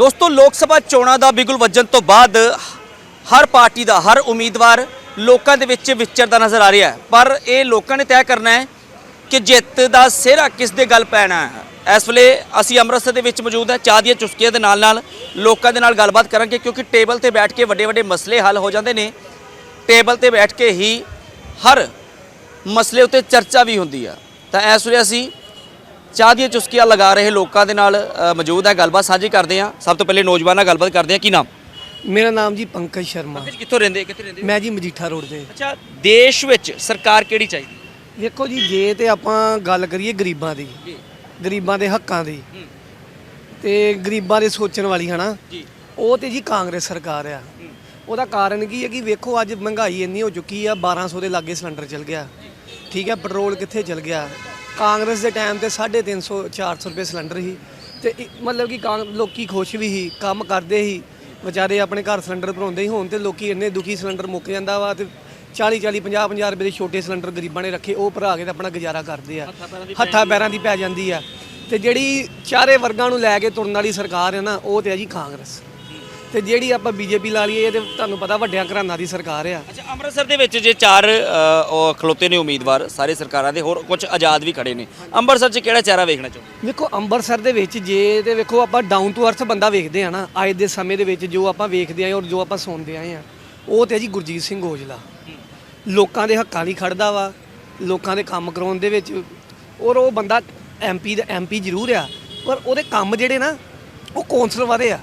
ਦੋਸਤੋ, ਲੋਕ ਸਭਾ ਚੋਣਾਂ ਦਾ ਬਿਗੁਲ ਵੱਜਣ ਤੋਂ ਬਾਅਦ ਹਰ ਪਾਰਟੀ ਦਾ, ਹਰ ਉਮੀਦਵਾਰ ਲੋਕਾਂ ਦੇ ਵਿੱਚ ਵਿਚਰਦਾ ਨਜ਼ਰ ਆ ਰਿਹਾ ਪਰ ਇਹ ਲੋਕਾਂ ਨੇ ਤੈਅ ਕਰਨਾ ਹੈ ਕਿ ਜਿੱਤ ਦਾ ਸਿਹਰਾ ਕਿਸ ਦੇ ਗੱਲ ਪੈਣਾ ਹੈ। ਇਸ ਵੇਲੇ ਅਸੀਂ ਅੰਮ੍ਰਿਤਸਰ ਦੇ ਵਿੱਚ ਮੌਜੂਦ ਹਾਂ, ਚਾਹ ਦੀਆਂ ਚੁਸਕੀਆਂ ਦੇ ਨਾਲ ਨਾਲ ਲੋਕਾਂ ਦੇ ਨਾਲ ਗੱਲਬਾਤ ਕਰਾਂਗੇ ਕਿਉਂਕਿ ਟੇਬਲ ਤੇ ਬੈਠ ਕੇ ਵੱਡੇ ਵੱਡੇ ਮਸਲੇ ਹੱਲ ਹੋ ਜਾਂਦੇ ਨੇ। ਟੇਬਲ ਤੇ ਬੈਠ ਕੇ ਹੀ ਹਰ ਮਸਲੇ ਉੱਤੇ ਚਰਚਾ ਵੀ ਹੁੰਦੀ ਆ। ਤਾਂ ਇਸ ਵੇਲੇ ਅਸੀਂ ਚਾਹ ਦੀਆਂ ਚੁਸਕੀਆਂ ਲਗਾ ਰਹੇ ਲੋਕਾਂ ਦੇ ਨਾਲ ਅ, ਮੌਜੂਦ ਹੈ। ਗੱਲਬਾਤ ਸਾਂਝੀ ਕਰਦੇ ਹਾਂ। ਸਭ ਤੋਂ ਪਹਿਲੇ ਨੌਜਵਾਨਾਂ ਨਾਲ ਗੱਲਬਾਤ ਕਰਦੇ ਹਾਂ। ਕੀ ਨਾਮ? ਮੇਰਾ ਨਾਮ ਜੀ ਪੰਕਜ ਸ਼ਰਮਾ। ਕਿੱਥੋਂ ਰਹਿੰਦੇ ਕਿੱਥੇ ਰਹਿੰਦੇ? ਮੈਂ ਜੀ ਮਜੀਠਾ ਰੋਡ ਤੇ ਅੱਛਾ ਦੇਸ਼ ਵਿੱਚ ਸਰਕਾਰ ਕਿਹੜੀ ਚਾਹੀਦੀ? ਵੇਖੋ ਜੀ ਜੇ ਤੇ ਆਪਾਂ ਗੱਲ ਕਰੀਏ ਗਰੀਬਾਂ ਦੀ ਜੀ। ਗਰੀਬਾਂ ਦੇ ਹੱਕਾਂ ਦੀ ਹੂੰ। ਤੇ ਗਰੀਬਾਂ ਦੇ ਸੋਚਣ ਵਾਲੀ ਹਨਾ? ਜੀ। ਉਹ ਤੇ ਜੀ ਕਾਂਗਰਸ ਸਰਕਾਰ ਆ। ਉਹਦਾ ਕਾਰਨ ਕੀ ਹੈ ਕਿ ਵੇਖੋ ਅੱਜ ਮਹਿੰਗਾਈ ਇੰਨੀ ਹੋ ਚੁੱਕੀ ਆ 1200 ਦੇ ਲਾਗੇ ਸਿਲੰਡਰ ਚਲ ਗਿਆ। ਠੀਕ ਹੈ ਪੈਟਰੋਲ ਕਿੱਥੇ ਚਲ ਗਿਆ? ਕਾਂਗਰਸ ਦੇ ਟਾਈਮ ਤੇ 350 400 ਰੁਪਏ ਸਿਲੰਡਰ ਸੀ ਤੇ ਇ- ਮਤਲਬ ਕਿ ਕਾਂ- ਲੋਕੀ ਖੁਸ਼ ਵੀ ਸੀ ਕੰਮ ਕਰਦੇ ਸੀ। ਵਿਚਾਰੇ ਆਪਣੇ ਘਰ ਸਿਲੰਡਰ ਭਰਾਉਂਦੇ ਸੀ ਹੁਣ ਤੇ ਲੋਕੀ ਇੰਨੇ ਦੁਖੀ ਸਿਲੰਡਰ ਮੁੱਕ ਜਾਂਦਾ ਵਾ ਤੇ 40 40 50 50 ਰੁਪਏ ਦੇ ਛੋਟੇ ਸਿਲੰਡਰ ਗਰੀਬਾਂ ਨੇ ਰੱਖੇ ਉਹ ਭਰਾ ਕੇ ਤੇ ਆਪਣਾ ਗੁਜ਼ਾਰਾ ਕਰਦੇ ਆ। ਹੱਥਾਂ ਪੈਰਾਂ ਦੀ ਪੈ ਜਾਂਦੀ ਆ। ਤੇ ਜਿਹੜੀ ਚਾਰੇ ਵਰਗਾਂ ਨੂੰ ਲੈ ਕੇ ਤੁਰਨ ਵਾਲੀ ਸਰਕਾਰ ਹੈ ਨਾ ਉਹ ਤੇ ਆ ਜੀ ਕਾਂਗਰਸ। ਤੇ ਜਿਹੜੀ ਆਪਾਂ ਬੀਜੇਪੀ ਲਾ ਲਈਏ ਇਹ ਤੇ ਤੁਹਾਨੂੰ ਪਤਾ ਵੱਡਿਆਂ ਘਰਾਣਾ ਦੀ ਸਰਕਾਰ ਆ। ਅੱਛਾ ਅੰਮ੍ਰਿਤਸਰ ਦੇ ਵਿੱਚ ਜੇ ਚਾਰ ਅ, ਉਹ ਖਲੋਤੇ ਨੇ ਉਮੀਦਵਾਰ ਸਾਰੇ ਸਰਕਾਰਾਂ ਦੇ ਹੋਰ ਕੁਝ ਆਜ਼ਾਦ ਵੀ ਖੜੇ ਨੇ। ਅੰਮ੍ਰਿਤਸਰ 'ਚ ਕਿਹੜਾ ਚਿਹਰਾ ਵੇਖਣਾ ਚਾਹੁੰਦੇ ਵੇਖੋ ਅੰਮ੍ਰਿਤਸਰ ਦੇ ਵਿੱਚ ਜੇ ਤੇ ਵੇਖੋ ਆਪਾਂ ਡਾਊਨ ਟੂ ਅਰਥ ਬੰਦਾ ਵੇਖਦੇ ਆ ਨਾ ਅੱਜ ਦੇ ਸਮੇਂ ਦੇ ਵਿੱਚ ਜੋ ਆਪਾਂ ਵੇਖਦੇ ਆਂ ਔਰ ਜੋ ਆਪਾਂ ਸੁਣਦੇ ਆਏ ਆ ਉਹ ਤੇ ਜੀ ਗੁਰਜੀਤ ਸਿੰਘ ਔਜਲਾ। ਲੋਕਾਂ ਦੇ ਹੱਕਾਂ ਲਈ ਖੜਦਾ ਵਾ ਲੋਕਾਂ ਦੇ ਕੰਮ ਕਰਾਉਣ ਦੇ ਵਿੱਚ ਔਰ ਉਹ ਬੰਦਾ ਐਮਪੀ ਦਾ ਐਮਪੀ ਜ਼ਰੂਰ ਆ ਪਰ ਉਹਦੇ ਕੰਮ ਜਿਹੜੇ ਨਾ ਉਹ ਕੌਂਸਲ ਵਾਲੇ ਆ।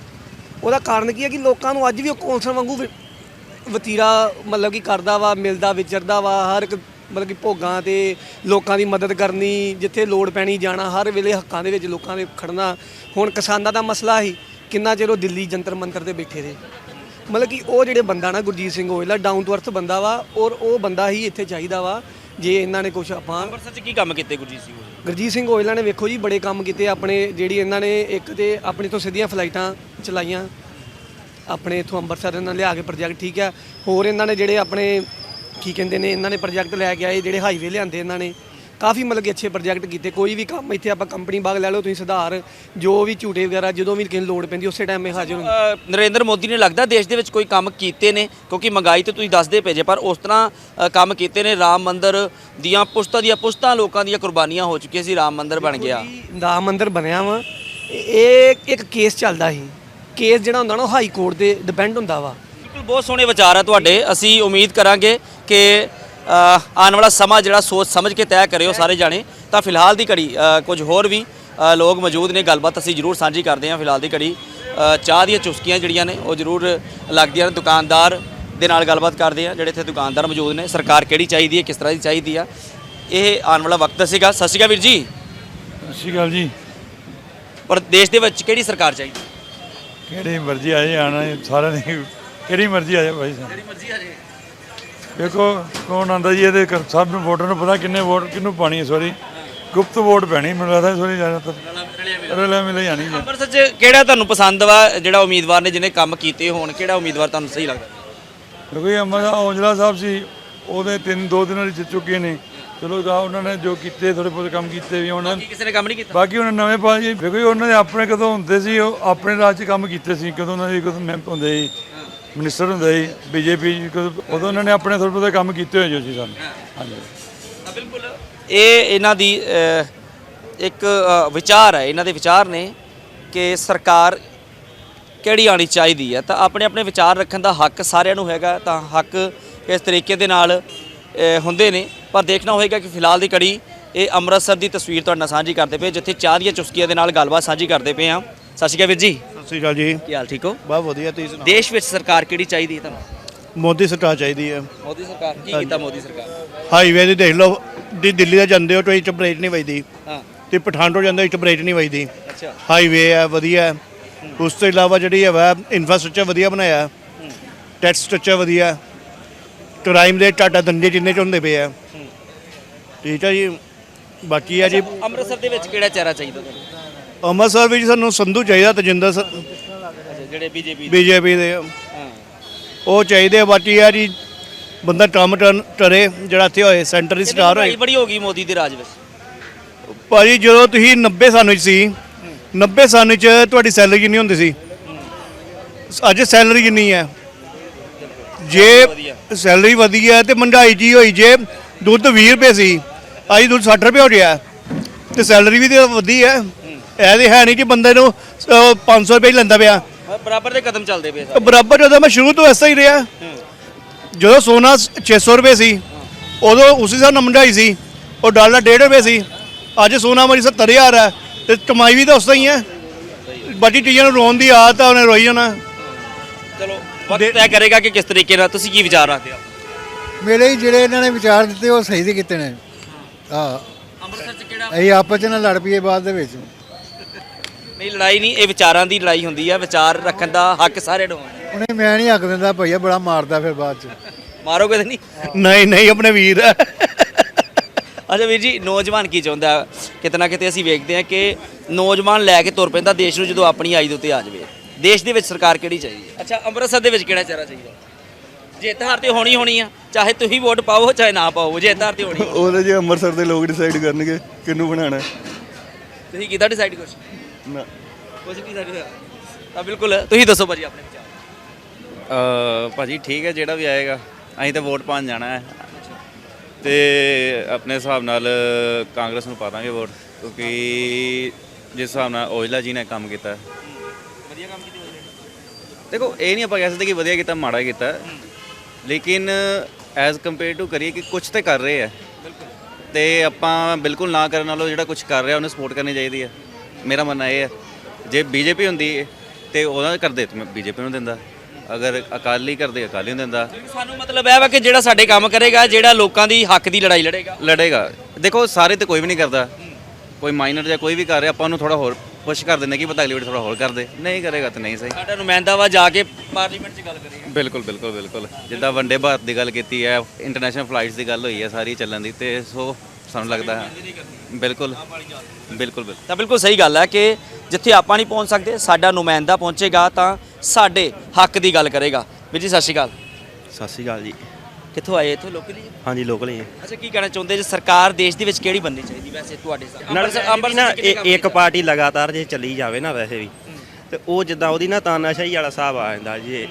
ਉਹਦਾ ਕਾਰਨ ਕੀ ਹੈ ਕਿ ਲੋਕਾਂ ਨੂੰ ਅੱਜ ਵੀ ਉਹ ਕੌਂਸਲ ਵਾਂਗੂ ਵਤੀਰਾ ਮਤਲਬ ਕਿ ਕਰਦਾ ਵਾ, ਮਿਲਦਾ, ਵਿਚਰਦਾ ਵਾ, ਹਰ ਇੱਕ ਮਤਲਬ ਕਿ ਭੋਗਾਂ ਤੇ ਲੋਕਾਂ ਦੀ ਮਦਦ ਕਰਨੀ, ਜਿੱਥੇ ਲੋੜ ਪੈਣੀ ਜਾਣਾ, ਹਰ ਵੇਲੇ ਹੱਕਾਂ ਦੇ ਵਿੱਚ ਲੋਕਾਂ ਦੇ ਖੜਨਾ। ਹੁਣ ਕਿਸਾਨਾਂ ਦਾ ਮਸਲਾ ਸੀ ਕਿੰਨਾ ਚਿਰ ਉਹ ਦਿੱਲੀ ਜੰਤਰ ਮੰਤਰ ਤੇ ਬੈਠੇ ਰਹੇ। ਮਤਲਬ ਕਿ ਉਹ ਜਿਹੜੇ ਬੰਦਾ ਨਾ Gurjit Singh Aujla down to earth ਬੰਦਾ ਵਾ, ਔਰ ਉਹ ਬੰਦਾ ਹੀ ਇੱਥੇ ਚਾਹੀਦਾ ਵਾ ਜੇ ਇਹਨਾਂ ਨੇ ਕੁਝ ਆਪਾਂ ਅੰਮ੍ਰਿਤਸਰ 'ਚ ਕੀ ਕੰਮ ਕੀਤੇ ਗੁਰਜੀਤ ਸਿੰਘ ਹੋਣੀ? ਗੁਰਜੀਤ ਸਿੰਘ ਔਜਲਾ ਨੇ ਵੇਖੋ ਜੀ ਬੜੇ ਕੰਮ ਕੀਤੇ ਆਪਣੇ ਜਿਹੜੀ ਇਹਨਾਂ ਨੇ ਇੱਕ ਤੇ ਆਪਣੇ ਤੋਂ ਸਿੱਧੀਆਂ ਫਲਾਈਟਾਂ ਚਲਾਈਆਂ ਆਪਣੇ ਇਥੋਂ ਅੰਮ੍ਰਿਤਸਰ ਇਹਨਾਂ ਲਿਆ ਕੇ ਪ੍ਰੋਜੈਕਟ ਠੀਕ ਹੈ ਹੋਰ ਇਹਨਾਂ ਨੇ ਜਿਹੜੇ ਆਪਣੇ ਕੀ ਕਹਿੰਦੇ ਨੇ ਇਹਨਾਂ ਨੇ ਪ੍ਰੋਜੈਕਟ ਲੈ ਕੇ ਆਏ ਜਿਹੜੇ ਹਾਈਵੇ ਲਿਆਂਦੇ ਇਹਨਾਂ ਨੇ ਕਾਫੀ ਮਤਲਬ ਕਿ ਅੱਛੇ ਪ੍ਰੋਜੈਕਟ ਕੀਤੇ। ਕੋਈ ਵੀ ਕੰਮ ਇੱਥੇ ਆਪਾਂ ਕੰਪਨੀ ਬਾਗ ਲੈ ਲਓ ਤੁਸੀਂ ਸੁਧਾਰ ਜੋ ਵੀ ਝੂਟੇ ਵਗੈਰਾ ਜਦੋਂ ਵੀ ਕਿਸੇ ਨੂੰ ਲੋੜ ਪੈਂਦੀ ਉਸੇ ਟਾਈਮ ਇਹ ਹਾਜ਼ਰ ਹੁੰਦੇ ਅ, ਨਰਿੰਦਰ ਮੋਦੀ ਨੇ ਲੱਗਦਾ ਦੇਸ਼ ਦੇ ਵਿੱਚ ਕੋਈ ਕੰਮ ਕੀਤੇ ਨੇ ਕਿਉਂਕਿ ਮਹਿੰਗਾਈ ਤੇ ਤੁਸੀਂ ਦੱਸਦੇ ਭੇਜੇ ਪਰ ਉਸ ਤਰ੍ਹਾਂ ਅ, ਕੰਮ ਕੀਤੇ ਨੇ। ਰਾਮ ਮੰਦਿਰ ਦੀਆਂ ਪੁਸ਼ਤਾਂ ਦੀਆਂ ਪੁਸ਼ਤਾਂ ਲੋਕਾਂ ਦੀਆਂ ਕੁਰਬਾਨੀਆਂ ਹੋ ਚੁੱਕੀਆਂ ਸੀ ਰਾਮ ਮੰਦਿਰ ਬਣ ਗਿਆ। ਦਾ ਮੰਦਿਰ ਬਣਿਆ ਵਾ। ਇਹ ਇੱਕ ਕੇਸ ਚੱਲਦਾ ਸੀ। ਕੇਸ ਜਿਹੜਾ ਹੁੰਦਾ ਨਾ ਉਹ ਹਾਈ ਕੋਰਟ ਤੇ ਡਿਪੈਂਡ ਹੁੰਦਾ ਵਾ। ਬਿਲਕੁਲ ਬਹੁਤ ਸੋਹਣੇ ਵਿਚਾਰ ਆ ਤੁਹਾਡੇ। ਅਸੀਂ ਉਮੀਦ ਕਰਾਂਗੇ ਕਿ ਆਉਣ ਵਾਲਾ ਸਮਾਂ ਜਿਹੜਾ ਸੋਚ ਸਮਝ ਕੇ ਤੈਅ ਕਰਿਓ ਸਾਰੇ ਜਾਣੇ। ਤਾਂ ਫਿਲਹਾਲ ਦੀ ਘੜੀ ਕੁਝ ਹੋਰ ਵੀ ਲੋਕ ਮੌਜੂਦ ਨੇ ਗੱਲਬਾਤ ਅਸੀਂ ਜ਼ਰੂਰ ਸਾਂਝੀ ਕਰਦੇ ਹਾਂ ਫਿਲਹਾਲ ਦੀ ਘੜੀ। ਚਾਹ ਦੀਆਂ ਚੁਸਕੀਆਂ ਜਿਹੜੀਆਂ ਨੇ ਉਹ ਜ਼ਰੂਰ ਲੱਗਦੀਆਂ ਨੇ ਦੁਕਾਨਦਾਰ ਦੇ ਨਾਲ ਗੱਲਬਾਤ ਕਰਦੇ ਆ ਜਿਹੜੇ ਇੱਥੇ ਦੁਕਾਨਦਾਰ ਮੌਜੂਦ ਨੇ। ਸਰਕਾਰ ਕਿਹੜੀ ਚਾਹੀਦੀ ਹੈ ਕਿਸ ਤਰ੍ਹਾਂ ਦੀ ਚਾਹੀਦੀ ਆ ਇਹ ਆਉਣ ਵਾਲਾ ਵਕਤ ਦੱਸੇਗਾ ਸਤਿ ਸ਼੍ਰੀ ਅਕਾਲ ਵੀਰ ਜੀ। ਸਤਿ ਸ਼੍ਰੀ ਅਕਾਲ ਜੀ। ਪਰ ਦੇਸ਼ ਦੇ ਵਿੱਚ ਕਿਹੜੀ ਸਰਕਾਰ ਚਾਹੀਦੀ? ਕਿਹੜੀ ਮਰਜ਼ੀ ਆ ਜਾਏ ਆਣਾ ਸਾਰਿਆਂ ਨੇ ਕਿਹੜੀ ਮਰਜ਼ੀ ਆ ਜਾਏ ਭਾਈ ਸਾਹਿਬ। ਜਿਹੜੀ ਮਰਜ਼ੀ ਆ ਜੇ ਵੇਖੋ ਕੌਣ ਆਂਦਾ ਜੀ ਇਹਦੇ ਕਰ- ਸਭ ਨੂੰ ਵੋਟਰ ਨੂੰ ਪਤਾ ਕਿੰਨੇ ਵੋਟ ਕਿਹਨੂੰ ਪਾਣੀ ਹੈ ਸੋਰੀ ਗੁਪਤ ਵੋਟ ਪੈਣੀ ਮੈਨੂੰ ਲੱਗਦਾ ਸੋਰੀ ਜ਼ਿਆਦਾਤਰ ਰਲੇ ਮਿਲੇ ਜਾਣੀ ਜੀ ਅੰਮ੍ਰਿਤਸਰ 'ਚ ਕਿਹੜਾ ਤੁਹਾਨੂੰ ਪਸੰਦ ਵਾ ਜਿਹੜਾ ਉਮੀਦਵਾਰ ਨੇ ਜਿਹਨੇ ਕੰਮ ਕੀਤੇ ਹੋਣ ਕਿਹੜਾ ਉਮੀਦਵਾਰ ਤੁਹਾਨੂੰ ਸਹੀ ਲੱਗਦਾ? ਕਿਉਂਕਿ ਅਮਰ ਔਜਲਾ ਸਾਹਿਬ ਸੀ ਉਹਦੇ ਤਿੰਨ ਦੋ ਦਿਨ ਵਾਲੀ ਜਿੱਤ ਚੁੱਕੇ ਨੇ। ਚਲੋ ਜਾ ਉਹਨਾਂ ਨੇ ਜੋ ਕੀਤੇ ਥੋੜੇ ਬਹੁਤ ਕੰਮ ਕੀਤੇ ਵੀ ਉਹਨਾਂ ਕੀ ਕਿਸੇ ਨੇ ਕੰਮ ਨਹੀਂ ਕੀਤਾ? ਬਾਕੀ ਉਹਨਾਂ ਨਵੇਂ ਪਾ ਜੀ ਵੇਖੋ ਜੀ ਉਹਨਾਂ ਦੇ ਆਪਣੇ ਕਦੋਂ ਹੁੰਦੇ ਸੀ ਉਹ ਆਪਣੇ ਰਾਜ 'ਚ ਕੰਮ ਕੀਤੇ ਸੀ ਕਦੋਂ ਉਹਨਾਂ ਦੇ ਕਦੋਂ ਮੈਂਪ ਹੁੰਦੇ ਸੀ। ਮਿਨਿਸਟਰ ਹੁੰਦੇ ਸੀ, ਬੀਜੇਪੀ ਉਦੋਂ ਉਹਨਾਂ ਨੇ ਆਪਣੇ ਥੋੜੇ ਬਹੁਤੇ ਕੰਮ ਕੀਤੇ ਹੋਏ ਜੋ ਸੀ ਸਾਨੂੰ। ਹਾਂਜੀ। ਬਿਲਕੁਲ। ਇਹ ਇਹਨਾਂ ਦੀ ਇੱਕ ਵਿਚਾਰ ਹੈ, ਇਹਨਾਂ ਦੇ ਵਿਚਾਰ ਨੇ ਕਿ ਸਰਕਾਰ ਕਿਹੜੀ ਆਣੀ ਚਾਹੀਦੀ ਹੈ। ਤਾਂ ਆਪਣੇ ਆਪਣੇ ਵਿਚਾਰ ਰੱਖਣ ਦਾ ਹੱਕ ਸਾਰਿਆਂ ਨੂੰ ਹੈਗਾ, ਤਾਂ ਹੱਕ ਇਸ ਤਰੀਕੇ ਦੇ ਨਾਲ ਹੁੰਦੇ ਨੇ। ਪਰ ਦੇਖਣਾ ਹੋਏਗਾ ਕਿ ਫਿਲਹਾਲ ਦੀ ਕੜੀ ਇਹ ਅੰਮ੍ਰਿਤਸਰ ਦੀ ਤਸਵੀਰ ਤੁਹਾਡੇ ਨਾਲ ਸਾਂਝੀ ਕਰਦੇ ਪਏ, ਜਿੱਥੇ ਚਾਹ ਦੀਆਂ ਚੁਸਕੀਆਂ ਦੇ ਨਾਲ ਗੱਲਬਾਤ ਸਾਂਝੀ ਕਰਦੇ ਪਏ ਆ ਸਤਿ ਸ਼੍ਰੀ ਅਕਾਲ ਵੀਰ ਜੀ। ਸ਼੍ਰੀ ਅਕਾਲ ਜੀ। ਕੀ ਹਾਲ ਠੀਕ ਹੋ? ਬਹੁਤ ਵਧੀਆ ਤੁਸੀਂ ਸੁਣਾਓ? ਦੇਸ਼ ਵਿੱਚ ਸਰਕਾਰ ਕਿਹੜੀ ਚਾਹੀਦੀ ਹੈ ਤੁਹਾਨੂੰ? ਮੋਦੀ ਸਰਕਾਰ ਚਾਹੀਦੀ ਹੈ। ਮੋਦੀ ਸਰਕਾਰ ਕੀ ਕੀਤਾ ਮੋਦੀ ਸਰਕਾਰ? ਹਾਈਵੇ ਦੀ ਦੇਖ ਲਓ ਦੀ ਦਿੱਲੀ ਦਾ ਜਾਂਦੇ ਹੋ ਤਾਂ ਇੱਟ ਬ੍ਰੇਕ ਨਹੀਂ ਵੱਜਦੀ। ਹਾਂ। ਤੇ ਪਠਾਨਕੋਟ ਜਾਂਦੇ ਇੱਟ ਬ੍ਰੇਕ ਨਹੀਂ ਵੱਜਦੀ। ਅੱਛਾ। ਹਾਈਵੇ ਹੈ ਵਧੀਆ ਹੈ। ਉਸ ਤੋਂ ਇਲਾਵਾ ਜਿਹੜੀ ਹੈ ਇਨਫਰਾਸਟ੍ਰਕਚਰ ਵਧੀਆ ਬਣਾਇਆ। ਹੈ। ਟੈਕਸ ਸਟਰਕਚਰ ਵਧੀਆ। ਹੈ ਕ੍ਰਾਈਮ ਦੇ ਟਾਟਾ ਦੰਦੇ ਜਿੰਨੇ ਚ ਹੁੰਦੇ ਪਏ ਆ। ਠੀਕ ਹੈ ਜੀ। ਬਾਕੀ ਹੈ ਜੀ। ਅੰਮ੍ਰਿਤਸਰ ਦੇ ਵਿੱਚ ਕਿਹੜਾ ਚਿਹਰਾ ਚਾਹੀਦਾ ਤੁਹਾਨੂੰ? ਅੰਮ੍ਰਿਤਸਰ ਵਿੱਚ ਸਾਨੂੰ ਸੰਧੂ ਚਾਹੀਦਾ ਤਜਿੰਦਰ ਜਿਹੜੇ ਬੀਜੇਪੀ ਬੀਜੇਪੀ ਦੇ। ਉਹ ਚਾਹੀਦੇ ਆ। ਬਾਕੀ ਹੈ ਜੀ ਬੰਦਾ ਟਰਮ ਟਰਨ ਟਰੇ ਜਿਹੜਾ ਇੱਥੇ ਹੋਏ ਸੈਂਟਰ ਦੀ ਸਟਾਰ ਹੋਏ। ਬੜੀ ਹੋ ਗਈ ਮੋਦੀ ਦੇ ਰਾਜ ਵਿੱਚ। ਭਾਜੀ ਜਦੋਂ ਤੁਸੀਂ 90 ਸਾਲ ਵਿੱਚ ਸੀ 90 ਸਾਲ ਵਿੱਚ ਤੁਹਾਡੀ ਸੈਲਰੀ ਕਿੰਨੀ ਹੁੰਦੀ ਸੀ? ਅੱਜ ਸੈਲਰੀ ਕਿੰਨੀ ਹੈ? ਜੇ ਸੈਲਰੀ ਵਧੀ ਹੈ ਤੇ ਮਹਿੰਗਾਈ ਜੀ ਹੋਈ ਜੇ ਦੁੱਧ 20 ਰੁਪਏ ਸੀ ਅੱਜ ਦੁੱਧ 60 ਰੁਪਏ ਹੋ ਗਿਆ ਤੇ ਸੈਲਰੀ ਵੀ ਤੇ ਵਧੀ ਹੈ। ਇਹ ਤੇ ਹੈ ਨਹੀਂ ਕਿ ਬੰਦੇ ਨੂੰ ਅਹ, 500 ਰੁਪਏ ਹੀ ਲੈਂਦਾ ਪਿਆ। ਬਰਾਬਰ ਦੇ ਕਦਮ ਚੱਲਦੇ ਪਏ ਤੇ ਬਰਾਬਰ ਜਦੋਂ ਮੈਂ ਸ਼ੁਰੂ ਤੋਂ ਐਸਾ ਹੀ ਰਿਹਾ ਜਦੋਂ ਸੋਨਾ 600 ਰੁਪਏ ਸੀ ਉਦੋਂ ਉਸੇ ਹਿਸਾਬ ਨਾਲ ਮਹਿੰਗਾਈ ਸੀ ਉਹ ਡਾਲਰ 1.5 ਰੁਪਏ ਸੀ। ਅੱਜ ਸੋਨਾ ਮਾਰੀ 70000 ਹੈ ਤੇ ਕਮਾਈ ਵੀ ਤਾਂ ਉਸ ਤਰ੍ਹਾਂ ਹੀ ਹੈ। ਬਾਕੀ ਚੀਜ਼ਾਂ ਨੂੰ ਰੋਣ ਦੀ ਆਦਤ ਆ ਉਹਨੇ ਰੋਈ ਜਾਣਾ। ਚਲੋ ਵਕਤ ਤੈਅ ਕਰੇਗਾ ਕਿ ਕਿਸ ਤਰੀਕੇ ਨਾਲ ਤੁਸੀਂ ਕੀ ਵਿਚਾਰ ਰੱਖਦੇ ਹੋ? ਮੇਰੇ ਹੀ ਜਿਹੜੇ ਇਹਨਾਂ ਨੇ ਵਿਚਾਰ ਦਿੱਤੇ ਉਹ ਸਹੀ ਦੇ ਕੀਤੇ ਨੇ। ਹਾਂ। ਅੰਮ੍ਰਿਤਸਰ ਚ ਕਿਹੜਾ ਅਸੀਂ ਆਪਸ ਚ ਨਾ ਲੜ ਪਈਏ ਬਾਅਦ ਦੇ ਵਿੱਚ। ਨਹੀਂ ਲੜਾਈ ਨਹੀਂ ਇਹ ਵਿਚਾਰਾਂ ਦੀ ਲੜਾਈ ਹੁੰਦੀ ਹੈ ਵਿਚਾਰ ਰੱਖਣ ਦਾ ਹੱਕ ਸਾਰੇ ਨੂੰ ਹੈ। ਉਹਨੇ ਮੈਂ ਨਹੀਂ ਹੱਕ ਦਿੰਦਾ ਭਈਆ ਬੜਾ ਮਾਰਦਾ ਫਿਰ ਬਾਅਦ ਚ। ਮਾਰੋਗੇ ਤਾਂ ਨਹੀਂ? ਨਹੀਂ ਨਹੀਂ ਆਪਣੇ ਵੀਰ। ਅੱਛਾ ਵੀਰ ਜੀ ਨੌਜਵਾਨ ਕੀ ਚਾਹੁੰਦਾ? ਹੈ? ਕਿਤੇ ਅਸੀਂ ਵੇਖਦੇ ਹਾਂ ਕਿ ਨੌਜਵਾਨ ਲੈ ਕੇ ਤੁਰ ਪੈਂਦਾ ਦੇਸ਼ ਨੂੰ ਜਦੋਂ ਆਪਣੀ ਆਈ ਦੇ ਉੱਤੇ ਆ ਜਾਵੇ। ਦੇਸ਼ ਦੇ ਵਿੱਚ ਸਰਕਾਰ ਕਿਹੜੀ ਚਾਹੀਦੀ ਹੈ? ਅੱਛਾ ਅੰਮ੍ਰਿਤਸਰ ਦੇ ਵਿੱਚ ਕਿਹੜਾ ਚਿਹਰਾ ਚਾਹੀਦਾ? ਜਿੱਤ ਹਾਰ ਤੇ ਹੋਣੀ ਹੋਣੀ ਆ ਚਾਹੇ ਤੁਸੀਂ ਵੋਟ ਪਾਓ ਚਾਹੇ ਨਾ ਪਾਓ ਜਿੱਤ ਹਾਰ ਤੇ ਹੋਣੀ ਹੋਣੀ। ਉਹਦੇ ਜੇ ਅੰਮ੍ਰਿਤਸਰ ਦੇ ਲੋਕ ਡਿਸਾਈਡ ਕਰਨਗੇ ਕਿਹਨੂੰ ਬਣਾਉਣਾ? ਤੁਸੀਂ ਕੀਤਾ ਡਿਸਾਈਡ ਕੁਛ? ਨਹੀਂ ਤਾਂ ਬਿਲਕੁਲ ਤੁਸੀਂ ਦੱਸੋ ਭਾਜੀ ਆਪਣੇ ਵਿਚਾਰ। ਅ, ਭਾਜੀ ਠੀਕ ਹੈ ਜਿਹੜਾ ਵੀ ਆਏਗਾ ਅਸੀਂ ਤਾਂ ਵੋਟ ਪਾਉਣ ਜਾਣਾ ਹੈ। ਤੇ ਆਪਣੇ ਹਿਸਾਬ ਨਾਲ ਕਾਂਗਰਸ ਨੂੰ ਪਾ ਦਾਂਗੇ ਵੋਟ ਕਿਉਂਕਿ ਜਿਸ ਹਿਸਾਬ ਨਾਲ ਔਜਲਾ ਜੀ ਨੇ ਕੰਮ ਕੀਤਾ। ਹੈ। ਵਧੀਆ ਕੰਮ ਕੀਤੀ ਦੇਖੋ ਇਹ ਨਹੀਂ ਆਪਾਂ ਕਹਿ ਸਕਦੇ ਕਿ ਵਧੀਆ ਕੀਤਾ ਮਾੜਾ ਕੀਤਾ। ਲੇਕਿਨ ਐਜ਼ ਕੰਪੇਅਰ ਟੂ ਕਰੀਏ ਕਿ ਕੁਝ ਤੇ ਕਰ ਰਹੇ ਆ ਤੇ ਆਪਾਂ ਬਿਲਕੁਲ ਨਾ ਕਰਨ ਨਾਲੋਂ ਜਿਹੜਾ ਕੁਝ ਕਰ ਰਿਹਾ ਉਹਨੂੰ ਸਪੋਰਟ ਕਰਨੀ ਚਾਹੀਦੀ ਹੈ। ਮੇਰਾ ਮੰਨਣਾ ਇਹ ਹੈ ਜੇ ਬੀਜੇਪੀ ਹੁੰਦੀ ਤੇ ਉਹਦਾ ਕਰਦੇ ਤੇ ਮੈਂ ਬੀਜੇਪੀ ਨੂੰ ਦਿੰਦਾ। ਅਗਰ ਅਕਾਲੀ ਕਰਦੇ ਅਕਾਲੀ ਨੂੰ ਦਿੰਦਾ। ਸਾਨੂੰ ਮਤਲਬ ਇਹ ਵਾ ਕਿ ਜਿਹੜਾ ਸਾਡੇ ਕੰਮ ਕਰੇਗਾ ਜਿਹੜਾ ਲੋਕਾਂ ਦੀ ਹੱਕ ਦੀ ਲੜਾਈ ਲੜੇਗਾ। ਲੜੇਗਾ। ਦੇਖੋ ਸਾਰੇ ਤੇ ਕੋਈ ਵੀ ਨਹੀਂ ਕਰਦਾ। ਕੋਈ ਮਾਈਨਰ ਜਾਂ ਕੋਈ ਵੀ ਕਰ ਰਿਹਾ ਆਪਾਂ ਉਹਨੂੰ ਥੋੜਾ ਹੋਰ ਪੁਸ਼ ਕਰ ਦਿੰਦੇ ਕਿ ਪਤਾ ਅਗਲੀ ਵਾਰ ਥੋੜਾ ਹੋਰ ਕਰ ਦੇ। ਨਹੀਂ ਕਰੇਗਾ ਤਾਂ ਨਹੀਂ ਸਹੀ। ਸਾਡਾ ਨੁਮਾਇੰਦਾ ਵਾ ਜਾ ਕੇ ਪਾਰਲੀਮੈਂਟ 'ਚ ਗੱਲ ਕਰੇਗਾ ਬਿਲਕੁਲ ਬਿਲਕੁਲ ਬਿਲਕੁਲ। ਜਿੱਦਾਂ ਵੰਡੇ ਭਾਰਤ ਦੀ ਗੱਲ ਕੀਤੀ ਹੈ ਇੰਟਰਨੈਸ਼ਨਲ ਫਲਾਈਟਸ ਦੀ ਗੱਲ ਹੋਈ ਹੈ ਸਾਰੀ ਚੱਲਣ ਦੀ ਤੇ ਸੋ ਸਾਨੂੰ ਲੱਗਦਾ ਹੈ। ਬਿਲਕੁਲ ਬਿਲਕੁਲ ਬਿਲਕੁਲ। ਤਾਂ ਬਿਲਕੁਲ ਸਹੀ ਗੱਲ ਹੈ ਕਿ ਜਿੱਥੇ ਆਪਾਂ ਨਹੀਂ ਪਹੁੰਚ ਸਕਦੇ ਸਾਡਾ ਨੁਮਾਇੰਦਾ ਪਹੁੰਚੇਗਾ ਤਾਂ ਸਾਡੇ ਹੱਕ ਦੀ ਗੱਲ ਕਰੇਗਾ। ਵੀਰ ਜੀ ਸਤਿ ਸ਼੍ਰੀ ਅਕਾਲ। ਸਤਿ ਸ਼੍ਰੀ ਅਕਾਲ ਜੀ। ਕਿੱਥੋਂ ਆਏ? ਇੱਥੋਂ ਲੋਕਲੀ ਹਾਂਜੀ ਲੋਕਲ ਹੀ ਹੈ ਅੱਛਾ ਕੀ ਕਹਿਣਾ ਚਾਹੁੰਦੇ ਜੇ? ਸਰਕਾਰ ਦੇਸ਼ ਦੇ ਵਿੱਚ ਕਿਹੜੀ ਬਣਨੀ ਚਾਹੀਦੀ ਵੈਸੇ ਤੁਹਾਡੇ ਹਿਸਾਬ ਨਾਲ? ਅੰਮ੍ਰਿਤਸਰ ਨਾ ਇਹ- ਇੱਕ ਪਾਰਟੀ ਲਗਾਤਾਰ ਜੇ ਚੱਲੀ ਜਾਵੇ ਨਾ ਵੈਸੇ ਵੀ ਤੇ ਉਹ ਜਿੱਦਾਂ ਉਹਦੀ ਨਾ ਤਾਨਾਸ਼ਾਹੀ ਵਾਲਾ ਹਿਸਾਬ ਆ ਜਾਂਦਾ ਜੇ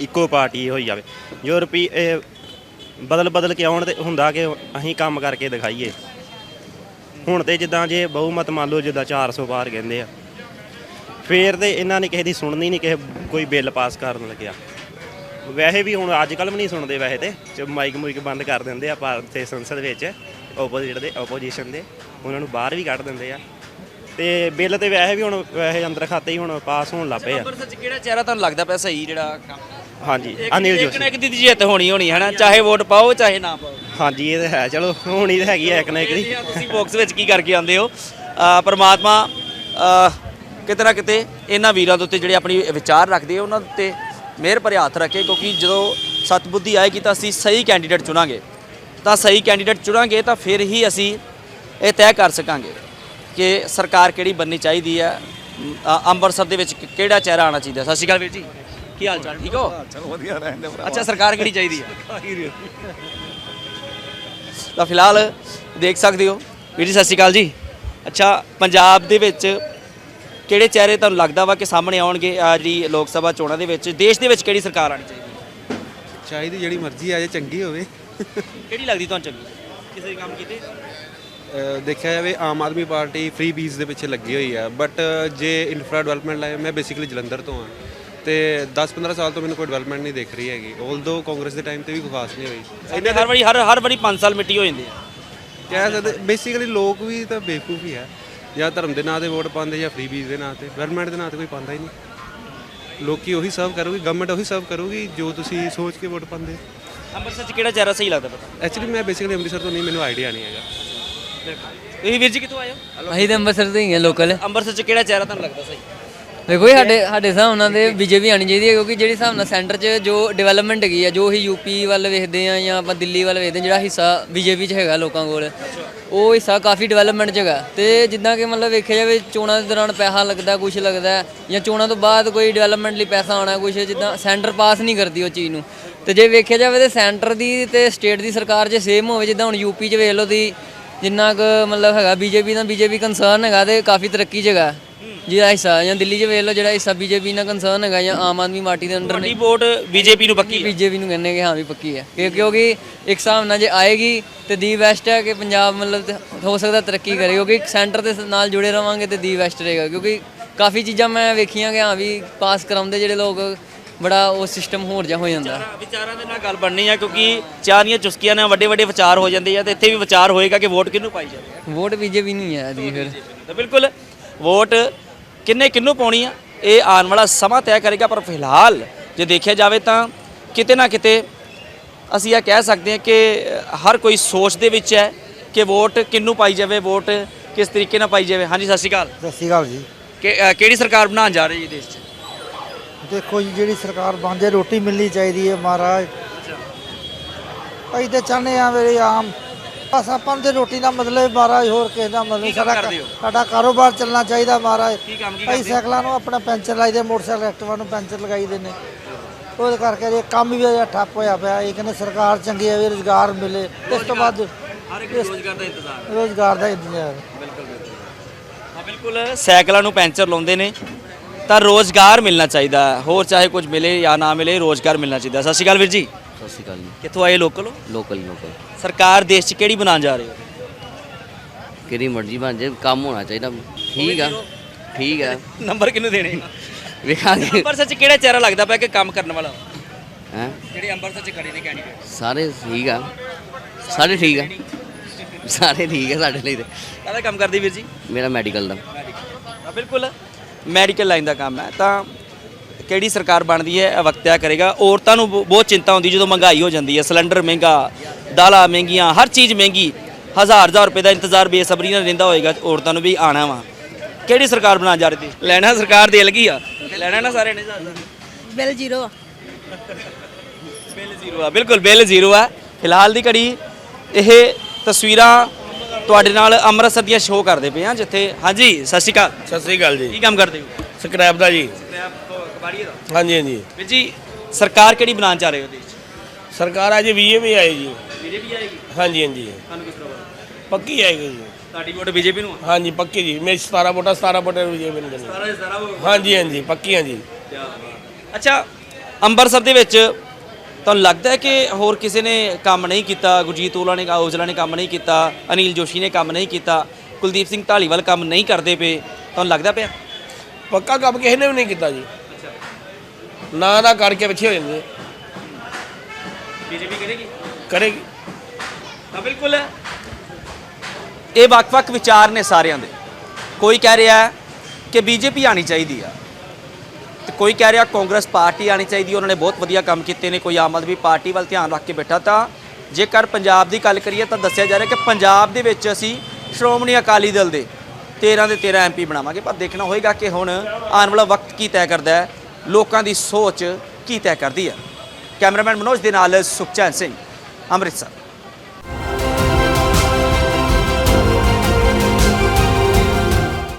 ਇੱਕੋ ਪਾਰਟੀ ਹੋਈ ਜਾਵੇ। ਜੋ ਰੁਪਈ ਇਹ ਬਦਲ ਬਦਲ ਕੇ ਆਉਣ ਤੇ ਹੁੰਦਾ ਕਿ ਅਸੀਂ ਕੰਮ ਕਰਕੇ ਦਿਖਾਈਏ। ਹੁਣ ਤੇ ਜਿੱਦਾਂ ਜੇ ਬਹੁਮਤ ਮੰਨ ਲਓ ਜਿੱਦਾਂ 400 ਪਾਰ ਕਹਿੰਦੇ ਆ। ਫੇਰ ਤੇ ਇਹਨਾਂ ਨੇ ਕਿਸੇ ਦੀ ਸੁਣਨੀ ਨਹੀਂ, ਕਿਸੇ ਕੋਈ ਬਿੱਲ ਪਾਸ ਕਰਨ ਲੱਗਿਆ। ਵੈਸੇ ਵੀ ਹੁਣ ਅੱਜ ਕੱਲ੍ਹ ਵੀ ਨਹੀਂ ਸੁਣਦੇ ਵੈਸੇ ਤੇ ਚ ਮਾਈਕ ਮੁਈਕ ਬੰਦ ਕਰ ਦਿੰਦੇ ਆ ਭਾਰਤ ਤੇ ਸੰਸਦ ਵਿੱਚ ਆਪੋਜ਼ਿਟ ਦੇ ਆਪੋਜੀਸ਼ਨ ਦੇ, ਉਹਨਾਂ ਨੂੰ ਬਾਹਰ ਵੀ ਕੱਢ ਦਿੰਦੇ ਆ। ਤੇ ਬਿੱਲ ਤੇ ਵੈਸੇ ਵੀ ਹੁਣ ਵੈਸੇ ਅੰਦਰ ਖਾਤੇ ਹੀ ਹੁਣ ਪਾਸ ਹੋਣ ਲੱਗ ਪਏ ਆ। ਅੰਮ੍ਰਿਤਸਰ ਚ ਕਿਹੜਾ ਚਿਹਰਾ ਤੁਹਾਨੂੰ ਲੱਗਦਾ ਪਿਆ ਸਹੀ ਜਿਹੜਾ ਕੰਮ? ਹਾਂਜੀ। ਅਨਿਲ ਇੱਕ ਨਾ ਜੋਸ਼ੀ ਇੱਕ ਦੀ ਜਿੱਤ ਹੋਣੀ ਹੋਣੀ ਹੈ ਨਾ ਚਾਹੇ ਵੋਟ ਪਾਓ ਚਾਹੇ ਨਾ ਪਾਓ। ਹਾਂਜੀ ਇਹ ਤਾਂ ਹੈ। ਚਲੋ ਹੋਣੀ ਤਾਂ ਹੈਗੀ ਆ ਇੱਕ ਨਾ ਇੱਕ ਦੀ। ਤੁਸੀਂ ਬਾਕਸ ਵਿੱਚ ਕੀ ਕਰਕੇ ਆਉਂਦੇ ਹੋ? ਪ੍ਰਮਾਤਮਾ ਕਿਤੇ ਨਾ ਕਿਤੇ ਇਹਨਾਂ ਵੀਰਾਂ ਦੇ ਉੱਤੇ ਜਿਹੜੇ ਆਪਣੀ ਵਿਚਾਰ ਰੱਖਦੇ ਆ ਉਹਨਾਂ ਦੇ ਉੱਤੇ ਮਿਹਰ ਭਰੇ ਹੱਥ ਰੱਖੇ ਕਿਉਂਕਿ ਜਦੋਂ ਸਤਬੁੱਧੀ ਆਏਗੀ ਤਾਂ ਅਸੀਂ ਸਹੀ ਕੈਂਡੀਡੇਟ ਚੁਣਾਂਗੇ। ਤਾਂ ਸਹੀ ਕੈਂਡੀਡੇਟ ਚੁਣਾਂਗੇ ਤਾਂ ਫਿਰ ਹੀ ਅਸੀਂ ਇਹ ਤੈਅ ਕਰ ਸਕਾਂਗੇ ਕਿ ਸਰਕਾਰ ਕਿਹੜੀ ਬਣਨੀ ਚਾਹੀਦੀ ਹੈ। ਅ- ਅੰਮ੍ਰਿਤਸਰ ਦੇ ਵਿੱਚ ਕਿਹੜਾ ਚਿਹਰਾ ਆਉਣਾ ਚਾਹੀਦਾ? ਸਤਿ ਸ਼੍ਰੀ ਅਕਾਲ ਵੀਰ ਜੀ। ਕੀ ਹਾਲ ਚਾਲ? ਠੀਕ ਹੋ? ਚਲ ਵਧੀਆ ਰਹਿੰਦੇ ਅੱਛਾ ਸਰਕਾਰ ਕਿਹੜੀ ਚਾਹੀਦੀ ਹੈ ਤਾਂ ਫਿਲਹਾਲ ਦੇਖ ਸਕਦੇ ਹੋ। ਵੀਰ ਜੀ ਸਤਿ ਸ਼੍ਰੀ ਅਕਾਲ ਜੀ। ਅੱਛਾ ਪੰਜਾਬ ਦੇ ਵਿੱਚ ਕਿਹੜੇ ਚਿਹਰੇ ਤੁਹਾਨੂੰ ਲੱਗਦਾ ਵਾ ਕਿ ਸਾਹਮਣੇ ਆਉਣਗੇ ਆ ਜਿਹੜੀ ਲੋਕ ਸਭਾ ਚੋਣਾਂ ਦੇ ਵਿੱਚ? ਦੇਸ਼ ਦੇ ਵਿੱਚ ਕਿਹੜੀ ਸਰਕਾਰ ਆਣੀ ਚਾਹੀਦੀ? ਚਾਹੀਦੀ ਜਿਹੜੀ ਮਰਜ਼ੀ ਆ ਜੇ ਚੰਗੀ ਹੋਵੇ। ਕਿਹੜੀ ਲੱਗਦੀ ਤੁਹਾਨੂੰ ਚੰਗੀ? ਕਿਸੇ ਦੇ ਕੰਮ ਕੀਤੇ? ਅਹ ਦੇਖਿਆ ਜਾਵੇ ਆਮ ਆਦਮੀ ਪਾਰਟੀ ਫ੍ਰੀ ਬੀਜ਼ ਦੇ ਪਿੱਛੇ ਲੱਗੀ ਹੋਈ ਆ। ਬਟ ਜੇ ਇਨਫਰਾ ਡਿਵੈਲਪਮੈਂਟ ਲਾਏ ਮੈਂ ਬੇਸਿਕਲੀ ਜਲੰਧਰ ਤੋਂ ਆ। ਤੇ 10-15 ਸਾਲ ਤੋਂ ਮੈਨੂੰ ਕੋਈ ਡਿਵੈਲਪਮੈਂਟ ਨਹੀਂ ਦਿਖ ਰਹੀ ਹੈਗੀ। ਆਲਦੋ ਕਾਂਗਰਸ ਦੇ ਟਾਈਮ ਤੇ ਵੀ ਕੋਈ ਖਾਸ ਨਹੀਂ ਹੋਈ। ਇਹਨੇ ਹਰ ਵਾਰੀ ਹਰ ਹਰ ਵਾਰੀ 5 ਸਾਲ ਮਿੱਟੀ ਹੋ ਜਾਂਦੇ ਆ ਕਹਿ ਸਕਦੇ ਬੇਸਿਕਲੀ ਲੋਕ ਵੀ ਤਾਂ ਬੇਵਕੂਫ ਹੀ ਆ। ਜਾਂ ਧਰਮ ਦੇ ਨਾਂ ਤੇ ਵੋਟ ਪਾਉਂਦੇ ਜਾਂ ਫ੍ਰੀ ਬੀਜ਼ ਦੇ ਨਾਂ ਤੇ। ਡਿਵੈਲਪਮੈਂਟ ਦੇ ਨਾਂ ਤੇ ਕੋਈ ਪਾਉਂਦਾ ਹੀ ਨਹੀਂ। ਲੋਕੀ ਉਹੀ ਸਰਵ ਕਰੂਗੀ ਗਵਰਨਮੈਂਟ ਉਹੀ ਸਰਵ ਕਰੂਗੀ ਜੋ ਤੁਸੀਂ ਸੋਚ ਕੇ ਵੋਟ ਪਾਉਂਦੇ। ਅੰਮ੍ਰਿਤਸਰ 'ਚ ਕਿਹੜਾ ਚਿਹਰਾ ਸਹੀ ਲੱਗਦਾ ਪਤਾ? ਐਕਚੁਅਲੀ ਮੈਂ ਬੇਸਿਕਲੀ ਅੰਮ੍ਰਿਤਸਰ ਤੋਂ ਨਹੀਂ ਮੈਨੂੰ ਆਈਡੀਆ ਨਹੀਂ ਹੈਗਾ। ਤੁਸੀਂ ਵੀਰ ਜੀ ਕਿੱਥੋਂ ਆਏ ਹੋ? ਅਸੀਂ ਤਾਂ ਅੰਮ੍ਰਿਤਸਰ ਤੋਂ ਹੀ ਹਾਂ ਲੋਕਲ ਅੰਮ੍ਰਿਤਸਰ 'ਚ ਕਿਹੜਾ ਚਿਹਰਾ ਤੁਹਾਨੂੰ ਲੱਗਦਾ ਸਹੀ? ਦੇਖੋ ਜੀ, ਸਾਡੇ ਸਾਡੇ ਹਿਸਾਬ ਨਾਲ ਦੇ ਬੀਜੇਪੀ ਆਣੀ ਚਾਹੀਦੀ ਹੈ, ਕਿਉਂਕਿ ਜਿਹੜੀ ਹਿਸਾਬ ਨਾਲ ਸੈਂਟਰ 'ਚ ਜੋ ਡਿਵੈਲਪਮੈਂਟ ਹੈਗੀ ਆ, ਜੋ ਹੀ ਯੂਪੀ ਵੱਲ ਵੇਖਦੇ ਆ ਜਾਂ ਆਪਾਂ ਦਿੱਲੀ ਵੱਲ ਵੇਖਦੇ ਹਾਂ, ਜਿਹੜਾ ਹਿੱਸਾ ਬੀਜੇਪੀ 'ਚ ਹੈਗਾ ਲੋਕਾਂ ਕੋਲ, ਉਹ ਹਿੱਸਾ ਕਾਫੀ ਡਿਵੈਲਪਮੈਂਟ 'ਚ ਹੈਗਾ। ਤੇ ਜਿੱਦਾਂ ਕਿ ਮਤਲਬ ਵੇਖਿਆ ਜਾਵੇ, ਚੋਣਾਂ ਦੇ ਦੌਰਾਨ ਪੈਸਾ ਲੱਗਦਾ ਕੁਝ ਲੱਗਦਾ ਜਾਂ ਚੋਣਾਂ ਤੋਂ ਬਾਅਦ ਕੋਈ ਡਿਵੈਲਪਮੈਂਟ ਲਈ ਪੈਸਾ ਆਉਣਾ ਕੁਝ ਜਿੱਦਾਂ ਸੈਂਟਰ ਪਾਸ ਨਹੀਂ ਕਰਦੀ ਉਹ ਚੀਜ਼ ਨੂੰ। ਤੇ ਜੇ ਵੇਖਿਆ ਜਾਵੇ ਤੇ ਸੈਂਟਰ ਦੀ ਤੇ ਸਟੇਟ ਦੀ ਸਰਕਾਰ ਜੇ ਸੇਮ ਹੋਵੇ, ਜਿੱਦਾਂ ਹੁਣ ਯੂਪੀ 'ਚ ਵੇਖ ਲਓ ਦੀ ਜਿੰਨਾ ਕੁ ਮਤਲਬ ਹੈਗਾ, ਬੀਜੇਪੀ ਦਾ ਬੀਜੇਪੀ ਕੰਸਰਨ ਹੈਗਾ ਤੇ ਕਾਫੀ ਤਰੱਕੀ 'ਚ ਹੈਗਾ। ਜਿਹੜਾ ਹਿੱਸਾ ਜਾਂ ਦਿੱਲੀ 'ਚ ਵੇਖ ਲਓ ਜਿਹੜਾ ਹਿੱਸਾ ਬੀਜੇਪੀ ਨਾਲ ਕੰਸਰਨ ਹੈਗਾ ਜਾਂ ਆਮ ਆਦਮੀ ਪਾਰਟੀ ਦੇ ਅੰਡਰ ਤੁਹਾਡੀ ਨੇ। ਵੋਟ ਬੀਜੇਪੀ ਨੂੰ ਪੱਕੀ ਹੈ? ਬੀਜੇਪੀ ਨੂੰ ਕਹਿੰਦੇ ਕਿ ਹਾਂ ਵੀ ਪੱਕੀ ਹੈ। ਕਿ- ਕਿਉਂਕਿ ਇੱਕ ਹਿਸਾਬ ਨਾਲ ਜੇ ਆਏਗੀ ਤੇ ਦੀ ਵੈਸਟ ਹੈ ਕਿ ਪੰਜਾਬ ਮਤਲਬ ਤੇ ਹੋ ਸਕਦਾ ਤਰੱਕੀ ਕਰੇ ਕਿਉਂਕਿ ਸੈਂਟਰ ਦੇ ਨਾਲ ਜੁੜੇ ਰਵਾਂਗੇ ਤੇ ਦੀ ਵੈਸਟ ਰਹੇਗਾ। ਕਿਉਂਕਿ ਕਾਫੀ ਚੀਜ਼ਾਂ ਮੈਂ ਵੇਖੀਆਂ ਕਿ ਹਾਂ ਵੀ ਪਾਸ ਕਰਾਉਂਦੇ ਜਿਹੜੇ ਲੋਕ ਬੜਾ ਉਹ ਸਿਸਟਮ ਹੋਰ ਜਾ ਹੋ ਜਾਂਦਾ। ਵਿਚਾਰਾਂ ਦੇ ਨਾਲ ਗੱਲ ਬਣਨੀ ਆ ਕਿਉਂਕਿ ਚਾਹ ਦੀਆਂ ਚੁਸਕੀਆਂ ਨਾਲ ਵੱਡੇ ਵੱਡੇ ਵਿਚਾਰ ਹੋ ਜਾਂਦੇ ਆ ਤੇ ਇੱਥੇ ਵੀ ਵਿਚਾਰ ਹੋਏਗਾ ਕਿ ਵੋਟ ਕਿਹਨੂੰ ਪਾਈ ਜਾਵੇ ਵੋਟ ਬੀਜੇਪੀ ਨੂੰ ਹੀ ਹੈ ਦੀ ਫਿਰ। ਤਾਂ ਬਿਲਕੁਲ ਵੋਟ ਕਿੰਨੇ ਕਿਹਨੂੰ ਪਾਉਣੀ ਆ? ਇਹ ਆਉਣ ਵਾਲਾ ਸਮਾਂ ਤੈਅ ਕਰੇਗਾ ਪਰ ਫਿਲਹਾਲ ਜੇ ਦੇਖਿਆ ਜਾਵੇ ਤਾਂ ਕਿਤੇ ਨਾ ਕਿਤੇ ਅਸੀਂ ਇਹ ਕਹਿ ਸਕਦੇ ਹਾਂ ਕਿ ਹਰ ਕੋਈ ਸੋਚ ਦੇ ਵਿੱਚ ਹੈ ਕਿ ਵੋਟ ਕਿਹਨੂੰ ਪਾਈ ਜਾਵੇ ਵੋਟ ਕਿਸ ਤਰੀਕੇ ਨਾਲ ਪਾਈ ਜਾਵੇ। ਹਾਂਜੀ ਸਤਿ ਸ਼੍ਰੀ ਅਕਾਲ। ਸਤਿ ਸ਼੍ਰੀ ਅਕਾਲ ਜੀ। ਕਿ ਅ, ਕਿਹੜੀ ਸਰਕਾਰ ਬਣਾਉਣ ਜਾ ਰਹੀ ਹੈ ਦੇਸ਼ 'ਚ? ਦੇਖੋ ਜੀ ਜਿਹੜੀ ਸਰਕਾਰ ਬਣ ਜਾਏ ਰੋਟੀ ਮਿਲਣੀ ਚਾਹੀਦੀ ਹੈ ਮਹਾਰਾਜ। ਅਸੀਂ ਤੇ ਚਾਹੁੰਦੇ ਆ ਮੇਰੇ ਆਮ ਬਸ ਆਪਾਂ ਨੂੰ ਤੇ ਰੋਟੀ ਦਾ ਮਤਲਬ ਮਹਾਰਾਜ ਹੋਰ ਕਿਸੇ ਦਾ ਮਤਲਬ ਸਾਡਾ? ਸਾਡਾ ਕਾਰੋਬਾਰ ਚੱਲਣਾ ਚਾਹੀਦਾ ਮਹਾਰਾਜ। ਕੀ ਕੰਮ ਕੀ ਅਸੀਂ ਕਰਦੇ ਹੋ? ਸਾਈਕਲਾਂ ਨੂੰ ਆਪਣਾ ਪੈਂਚਰ ਲਾਈਦੇ ਮੋਟਰਸਾਈਕਲ ਐਕਟਿਵਾ ਨੂੰ ਪੈਂਚਰ ਲਗਾਈਦੇ ਨੇ। ਉਹਦੇ ਕਰਕੇ ਇਹ ਕੰਮ ਵੀ ਅਜੇ ਠੱਪ ਹੋਇਆ ਪਿਆ ਇਹ ਕਹਿੰਦੇ ਸਰਕਾਰ ਚੰਗੀ ਹੈ ਵੀ ਰੋਜ਼ਗਾਰ ਮਿਲੇ। ਇਸ ਤੋਂ ਬਾਅਦ ਹਰ ਇੱਕ ਰੋਜ਼ਗਾਰ ਦਾ ਇੰਤਜ਼ਾਰ। ਰੋਜ਼ਗਾਰ ਦਾ ਇੰਤਜ਼ਾਰ। ਹਾਂ ਬਿਲਕੁਲ ਸਾਈਕਲਾਂ ਨੂੰ ਪੈਂਚਰ ਲਾਉਂਦੇ ਨੇ ਤਾਂ ਰੋਜ਼ਗਾਰ ਮਿਲਣਾ ਚਾਹੀਦਾ। ਹੋਰ ਚਾਹੇ ਕੁਝ ਮਿਲੇ ਜਾਂ ਨਾ ਮਿਲੇ ਰੋਜ਼ਗਾਰ ਮਿਲਣਾ ਚਾਹੀਦਾ। ਸਤਿ ਸ਼੍ਰੀ ਅਕਾਲ ਵੀਰ ਜੀ। ਸਤਿ ਸ਼੍ਰੀ ਅਕਾਲ ਜੀ। ਕਿੱਥੋਂ ਆਏ ਲੋਕਲ ਹੋ? ਲੋਕਲ ਲੋਕਲ ਸਰਕਾਰ ਦੇਸ਼ 'ਚ ਕਿਹੜੀ ਬਣਾਉਣ ਜਾ ਰਹੀ ਹੋ? ਕਿਹੜੀ ਮਰਜ਼ੀ ਬਣ ਜੇ ਕੰਮ ਹੋਣਾ ਚਾਹੀਦਾ। ਠੀਕ ਆ ਠੀਕ ਆ। ਨੰਬਰ ਕਿਹਨੂੰ ਦੇਣੇ ਵੇਖਾਂਗੇ। ਅੰਮ੍ਰਿਤਸਰ 'ਚ ਕਿਹੜਾ ਚਿਹਰਾ ਲੱਗਦਾ ਪਿਆ ਕਿ ਕੰਮ ਕਰਨ ਵਾਲਾ ਹੈ? ਜਿਹੜੇ ਅੰਮ੍ਰਿਤਸਰ 'ਚ ਖੜੇ ਨੇ ਕੈਂਡੀਡੇਟ ਸਾਰੇ ਠੀਕ ਆ। ਸਾਰੇ ਠੀਕ ਆ। ਸਾਰੇ ਠੀਕ ਆ ਸਾਡੇ ਲਈ ਤੇ। ਕਾਹਦਾ ਕੰਮ ਕਰਦੇ ਵੀਰ ਜੀ? ਮੇਰਾ ਮੈਡੀਕਲ ਦਾ। ਬਿਲਕੁਲ। ਮੈਡੀਕਲ ਲਾਈਨ ਦਾ ਕੰਮ ਹੈ। ਤਾਂ ਕਿਹੜੀ ਸਰਕਾਰ ਬਣਦੀ ਹੈ ਇਹ ਵਕਤ ਤੈਅ ਕਰੇਗਾ। ਔਰਤਾਂ ਨੂੰ ਬਹੁ- ਬਹੁਤ ਚਿੰਤਾ ਹੁੰਦੀ ਜਦੋਂ ਮਹਿੰਗਾਈ ਹੋ ਜਾਂਦੀ ਹੈ। ਸਿਲੰਡਰ ਮਹਿੰਗਾ ਦਾਲਾਂ ਮਹਿੰਗੀਆਂ ਹਰ ਚੀਜ਼ ਮਹਿੰਗੀ। ਹਜ਼ਾਰ ਹਜ਼ਾਰ ਰੁਪਏ ਦਾ ਇੰਤਜ਼ਾਰ ਬੇਸਬਰੀ ਨਾਲ ਰਹਿੰਦਾ ਹੋਏਗਾ ਔਰਤਾਂ ਨੂੰ ਵੀ ਆਣਾ ਵਾ। ਕਿਹੜੀ ਸਰਕਾਰ ਬਣਾਉਣ ਜਾ ਰਹੀ ਸੀ? ਲੈਣਾ ਸਰਕਾਰ ਦੇ ਲਗੀ ਆ। ਤੇ ਲੈਣਾ ਨਾ ਸਾਰੇ ਨੇ ਬਿੱਲ ਜ਼ੀਰੋ ਬਿੱਲ ਜ਼ੀਰੋ ਆ। ਬਿਲਕੁਲ ਬਿੱਲ ਜ਼ੀਰੋ ਆ। ਫਿਲਹਾਲ ਦੀ ਘੜੀ ਇਹ ਤਸਵੀਰਾਂ ਤੁਹਾਡੇ ਨਾਲ ਅੰਮ੍ਰਿਤਸਰ ਦੀਆਂ ਸ਼ੋਅ ਕਰਦੇ ਪਏ ਆ ਜਿੱਥੇ ਹਾਂਜੀ ਸਤਿ ਸ਼੍ਰੀ ਅਕਾਲ। ਸਤਿ ਸ੍ਰੀ ਅਕਾਲ ਜੀ। ਕੀ ਕੰਮ ਕਰਦੇ ਹੋ? ਸਕ੍ਰੈਪ ਦਾ ਜੀ। ਕਬਾੜੀਏ ਦਾ? ਹਾਂਜੀ ਹਾਂਜੀ। ਵੀਰ ਜੀ ਸਰਕਾਰ ਕਿਹੜੀ ਬਣਾਉਣ ਚਾਹ ਰਹੇ ਹੋ ਦੇਸ਼ 'ਚ? ਸਰਕਾਰ ਅੱਜ ਬੀਜੇਪੀ ਆਈ ਜੀ। ਬੀਜੇਪੀ ਆਏਗੀ? ਹਾਂਜੀ ਹਾਂਜੀ। ਤੁਹਾਨੂੰ ਕਿਸ ਤਰ੍ਹਾਂ ਪੱਕੀ ਆਏਗੀ ਜੀ। ਤੁਹਾਡੀ ਵੋਟ ਬੀਜੇਪੀ ਨੂੰ ਹਾਂਜੀ ਪੱਕੀ ਜੀ। ਮੇਰੀ 17 ਵੋਟਾਂ 17 ਵੋਟਾਂ ਬੀਜੇਪੀ ਨੂੰ ਦੇਣੀ ਸਾਰਾ ਸਾਰਾ ਹਾਂਜੀ ਹਾਂਜੀ ਪੱਕੀ ਹਾਂ ਜੀ ਅੱਛਾ ਅੰਮ੍ਰਿਤਸਰ ਦੇ ਵਿੱਚ ਤੁਹਾਨੂੰ ਲੱਗਦਾ ਹੈ ਕਿ ਹੋਰ ਕਿਸੇ ਨੇ ਕੰਮ ਨਹੀਂ ਕੀਤਾ? ਗੁਰਜੀਤ ਔਜਲਾ ਨੇ ਔਜਲਾ ਨੇ ਕੰਮ ਨਹੀਂ ਕੀਤਾ। ਅਨਿਲ ਜੋਸ਼ੀ ਨੇ ਕੰਮ ਨਹੀਂ ਕੀਤਾ। ਕੁਲਦੀਪ ਸਿੰਘ ਢਾਲੀਵਾਲ ਕੰਮ ਨਹੀਂ ਕਰਦੇ ਪਏ। ਤੁਹਾਨੂੰ ਲੱਗਦਾ ਪਿਆ? ਪੱਕਾ ਕੰਮ ਕਿਸੇ ਨੇ ਵੀ ਨਹੀਂ ਕੀਤਾ ਜੀ। ਨਾ ਦਾ ਕਰਕੇ ਪਿੱਛੇ ਹੋ ਜਾਂਦੇ। ਬੀਜੇਪੀ ਕਰੇਗੀ? ਕਰੇਗੀ। ਤਾਂ ਬਿਲਕੁਲ। ਇਹ ਵੱਖ-ਵੱਖ ਵਿਚਾਰ ਨੇ ਸਾਰਿਆਂ ਦੇ। ਕੋਈ ਕਹਿ ਰਿਹਾ ਕਿ ਬੀਜੇਪੀ ਆਣੀ ਚਾਹੀਦੀ ਆ। ਤੇ ਕੋਈ ਕਹਿ ਰਿਹਾ ਕਾਂਗਰਸ ਪਾਰਟੀ ਆਣੀ ਚਾਹੀਦੀ ਉਹਨਾਂ ਨੇ ਬਹੁਤ ਵਧੀਆ ਕੰਮ ਕੀਤੇ ਨੇ ਕੋਈ ਆਮ ਆਦਮੀ ਪਾਰਟੀ ਵੱਲ ਧਿਆਨ ਰੱਖ ਕੇ ਬੈਠਾ ਤਾਂ। ਜੇਕਰ ਪੰਜਾਬ ਦੀ ਗੱਲ ਕਰੀਏ ਤਾਂ ਦੱਸਿਆ ਜਾ ਰਿਹਾ ਕਿ ਪੰਜਾਬ ਦੇ ਵਿੱਚ ਅਸੀਂ ਸ਼੍ਰੋਮਣੀ ਅਕਾਲੀ ਦਲ ਦੇ 13 ਦੇ 13 ਐਮਪੀ ਬਣਾਵਾਂਗੇ। ਪਰ ਦੇਖਣਾ ਹੋਏਗਾ ਕਿ ਹੁਣ ਆਉਣ ਵਾਲਾ ਵਕਤ ਕੀ ਤੈਅ ਕਰਦਾ ਹੈ। ਲੋਕਾਂ ਦੀ ਸੋਚ ਕੀ ਤੈਅ ਕਰਦੀ ਹੈ? ਕੈਮਰਾਮੈਨ ਮਨੋਜ ਦੇ ਨਾਲ ਸੁਖਚੈਨ ਸਿੰਘ ਅੰਮ੍ਰਿਤਸਰ।